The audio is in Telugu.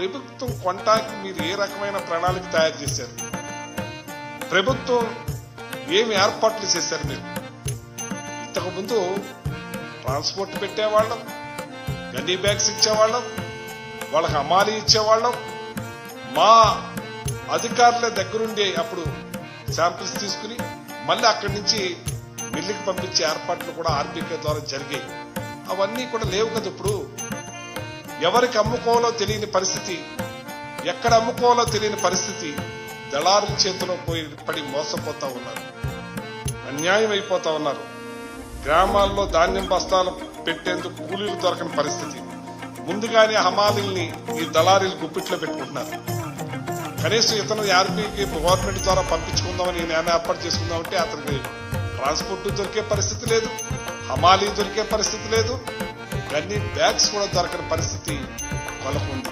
ప్రభుత్వం కొనటానికి మీరు ఏ రకమైన ప్రణాళిక తయారు చేశారు? ప్రభుత్వం ఏమి ఏర్పాట్లు చేశారు మీరు? ఇంతకుముందు ట్రాన్స్పోర్ట్ పెట్టేవాళ్ళం గన్నీ బ్యాగ్స్ ఇచ్చేవాళ్ళం వాళ్ళకి అమాలి ఇచ్చేవాళ్ళం. మా అధికారుల దగ్గరుండి అప్పుడు శాంపిల్స్ తీసుకుని మళ్ళీ అక్కడి నుంచి మిల్లుకి పంపించే ఏర్పాట్లు కూడా ఆర్బీకే ద్వారా జరిగాయి. అవన్నీ కూడా లేవు కదా ఇప్పుడు. ఎవరికి అమ్ముకోవాలో తెలియని పరిస్థితి ఎక్కడ అమ్ముకోవాలో తెలియని పరిస్థితి దళారుల చేతిలో పోయి పడి మోసపోతా ఉన్నారు. అన్యాయం అయిపోతా ఉన్నారు. గ్రామాల్లో ధాన్యం బస్తాలు పెట్టేందుకు కూలీలు దొరకని పరిస్థితి. ముందుగానే హమాలీల్ని ఈ దళారీలు గుప్పిట్లో పెట్టుకుంటున్నారు. కనీసం ఇతను ఆర్మీకి గవర్నమెంట్ ద్వారా పంపించుకుందామని నేను ఏర్పాటు చేసుకుందామంటే అతనికి ట్రాన్స్పోర్ట్ దొరికే పరిస్థితి లేదు హమాలీ దొరికే పరిస్థితి లేదు ఇవన్నీ బ్యాగ్స్ కూడా దొరకని పరిస్థితి వాళ్ళకు ఉంది.